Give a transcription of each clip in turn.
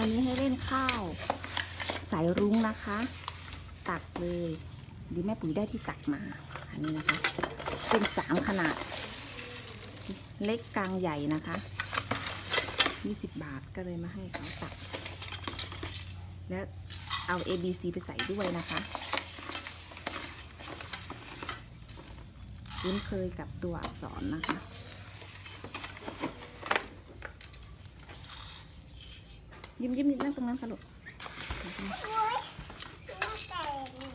วันนี้ให้เล่นข้าว สายรุ้งนะคะ ตักเลยดีแม่ปุ๋ยได้ที่ตักมา อันนี้นะคะ เป็นสามขนาด เล็กกลางใหญ่นะคะ20บาทก็เลยมาให้เขาตัก แล้วเอา A B C ไปใส่ด้วยนะคะคุ้นเคยกับตัวอักษรนะคะ ยิ้มยิ้มนั่งตรงนั้นค่ะลูกโอ๊ยน้ำแตกนี่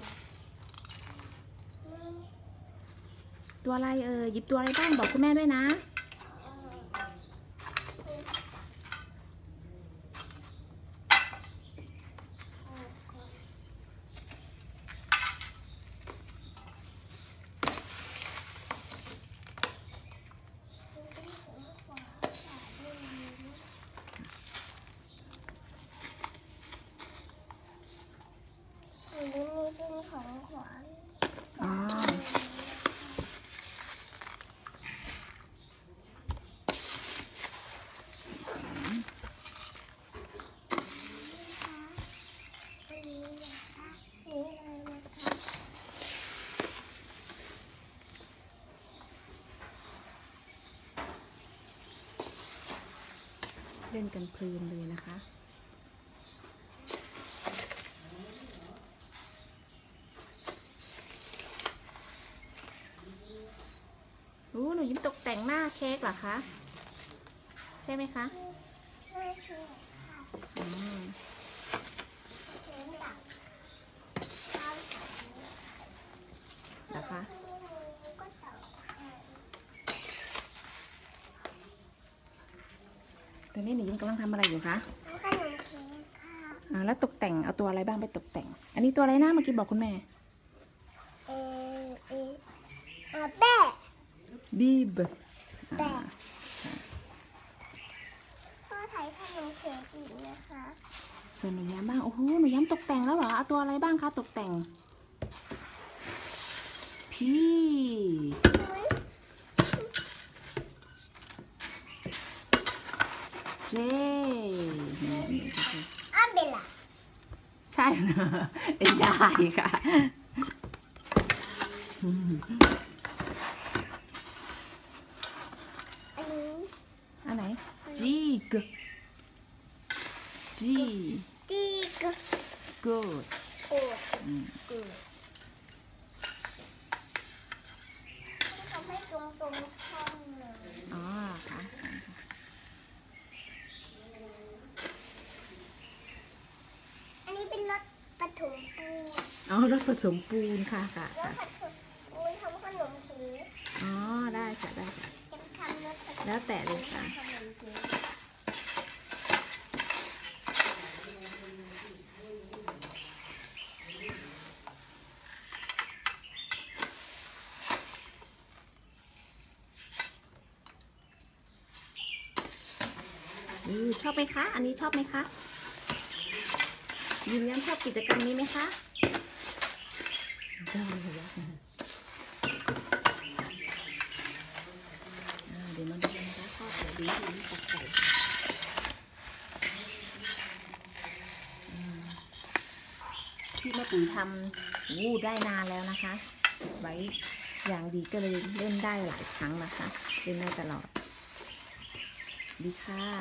ตัวอะไรเออหยิบตัวอะไรบ้างบอกคุณแม่ด้วยนะ เป็นของขวัญอ๋อเลยนะคะเล่นกันเพลินเลยนะคะ รู้หนู ยิ้มตกแต่งหน้าเค้กเหรอคะ ใช่ไหมคะไม่ใช่ค่ะอืมเหรอคะตอนนี้หนูยิ้มกำลังทำอะไรอยู่คะน้ำขนมเค้กค่ะอ่าแล้วตกแต่งเอาตัวอะไรบ้างไปตกแต่ง อันนี้ตัวอะไรนะเมื่อกี้บอกคุณแม่ เออเอออะแป้ บีบแป้พ่อใช้ขนมเค้กอีกนะคะส่วนหนูย้ำบ้าง โอ้โห หนูย้ำตกแต่งแล้วเหรอ เอาตัวอะไรบ้างคะตกแต่ง พี่อุ๊ยเจนี่อันเบลล่า ใช่เหรอเป็นยายค่ะ อันนี้ อัน ไหนจีกจีตีก good โอ้อืมกูทำให้ตรงตรงๆช่องเลยอ๋อค่ะอันนี้เป็นรถปฐมปูนอ๋อรถผสมปูนค่ะค่ะรถค่ะปฐมปูนทำขนมเค้กอ๋อได้ค่ะได้ค่ะจะทำรถปฐมแล้วแต่เลยค่ะขนมเค้ก อือ ชอบไหมคะ อันนี้ชอบไหมคะยืนยันชอบกิจกรรมนี้ไหมคะเดี๋ยวมาดูนะคะทอดเดี๋ยวดีดีตักใส่อืมที่แม่ปุ๋ยทำวูได้นานแล้วนะคะ ไว้อย่างดีก็เลยเล่นได้หลายครั้งนะคะ เล่นได้ตลอด ดีค่ะ